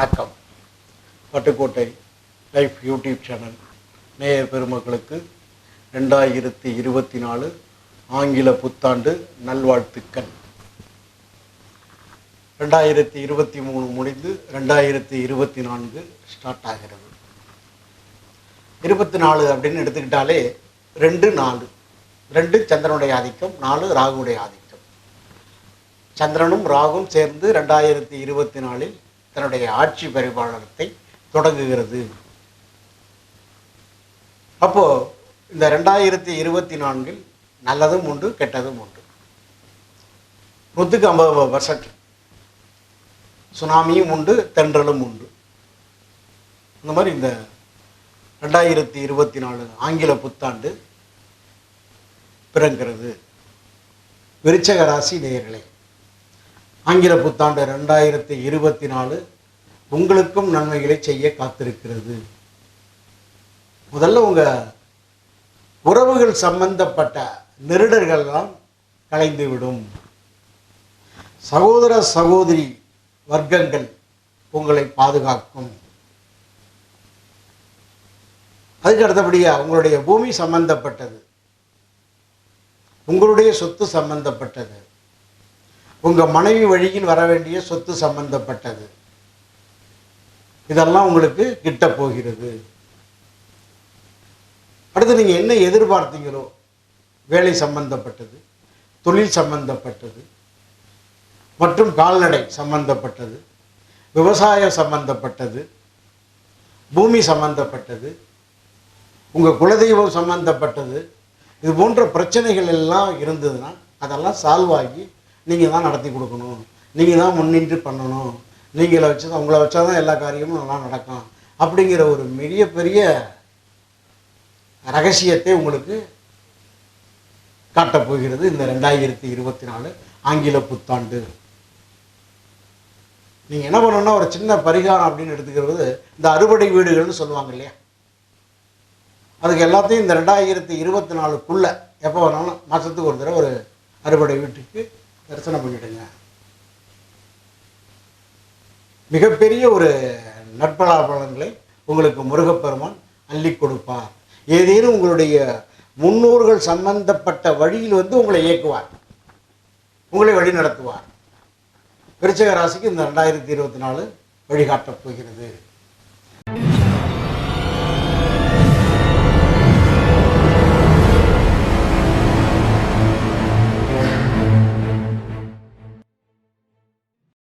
வணக்கம். Pattukkottai life YouTube channel. நேய பெருமக்களுக்கு ரெண்டாயிரத்தி இருபத்தி நாலு ஆங்கில புத்தாண்டு நல்வாழ்த்துக்கள். ரெண்டாயிரத்தி இருபத்தி மூணு முடிந்து ரெண்டாயிரத்தி இருபத்தி நான்கு ஸ்டார்ட் ஆகிறது. இருபத்தி நாலு அப்படின்னு எடுத்துக்கிட்டாலே ரெண்டு நாலு. ரெண்டு சந்திரனுடைய ஆதிக்கம் நாலு ராகுடைய ஆதிக்கம். சந்திரனும் ராகும் சேர்ந்து ரெண்டாயிரத்தி இருபத்தி நாலில் தன்னுடைய ஆட்சி பரிபாலனத்தை தொடங்குகிறது. அப்போ இந்த ரெண்டாயிரத்தி இருபத்தி நான்கில் நல்லதும் உண்டு கெட்டதும் உண்டு. நூற்றுக்கு ஐம்பது பர்சன்ட் சுனாமியும் உண்டு தென்றலும் உண்டு. இந்த மாதிரி இந்த ரெண்டாயிரத்தி இருபத்தி நாலு ஆங்கில புத்தாண்டு பிறங்கிறது விருச்சக ராசி நேயர்களே ஆங்கில புத்தாண்டு ரெண்டாயிரத்தி இருபத்தி நாலு உங்களுக்கும் நன்மைகளை செய்ய காத்திருக்கிறது. முதல்ல உங்க உறவுகள் சம்பந்தப்பட்ட நெருடர்கள்லாம் கலைந்துவிடும். சகோதர சகோதரி வர்க்கங்கள் உங்களை பாதுகாக்கும். அதுக்கு அடுத்தபடியா உங்களுடைய பூமி சம்பந்தப்பட்டது. உங்களுடைய சொத்து சம்பந்தப்பட்டது. உங்க மனைவி வழியில் வர வேண்டிய சொத்து சம்பந்தப்பட்டது. இதெல்லாம் உங்களுக்கு கிட்ட போகிறது. அடுத்து நீங்க என்ன எதிர்பார்த்தீங்களோ வேலை சம்பந்தப்பட்டது தொழில் சம்பந்தப்பட்டது மற்றும் கால்நடை சம்பந்தப்பட்டது விவசாயம் சம்பந்தப்பட்டது பூமி சம்பந்தப்பட்டது உங்கள் குலதெய்வம் சம்பந்தப்பட்டது இது போன்ற பிரச்சனைகள் எல்லாம் இருந்ததுன்னா அதெல்லாம் சால்வ் ஆகி நீங்கள் தான் நடத்தி கொடுக்கணும். நீங்கள் தான் முன்னின்று பண்ணணும். நீங்களை வச்சு தான் உங்களை வச்சா தான் எல்லா காரியமும் நல்லா நடக்கும். அப்படிங்கிற ஒரு மிக பெரிய ரகசியத்தை உங்களுக்கு காட்டப் போகிறது இந்த ரெண்டாயிரத்தி இருபத்தி நாலு ஆங்கில புத்தாண்டு. நீங்கள் என்ன பண்ணணும்னா ஒரு சின்ன பரிகாரம் அப்படின்னு எடுத்துக்கிறது இந்த அறுவடை வீடுகள்னு சொல்லுவாங்க இல்லையா? அதுக்கு எல்லாத்தையும் இந்த ரெண்டாயிரத்தி இருபத்தி நாலுக்குள்ளே எப்போ வேணாலும் மாதத்துக்கு ஒரு தடவை ஒரு அறுவடை வீட்டுக்கு தரிசனம் பண்ணிடுங்க மிகப்பெரிய ஒரு நட்பலாபலன்களை உங்களுக்கு முருகப்பெருமான் அள்ளி கொடுப்பார். ஏதேனும் உங்களுடைய முன்னோர்கள் சம்பந்தப்பட்ட வழியில் வந்து உங்களை இயக்குவார். உங்களை வழி நடத்துவார். விருச்சக ராசிக்கு இந்த ரெண்டாயிரத்தி இருபத்தி நாலு வழிகாட்டப் போகிறது.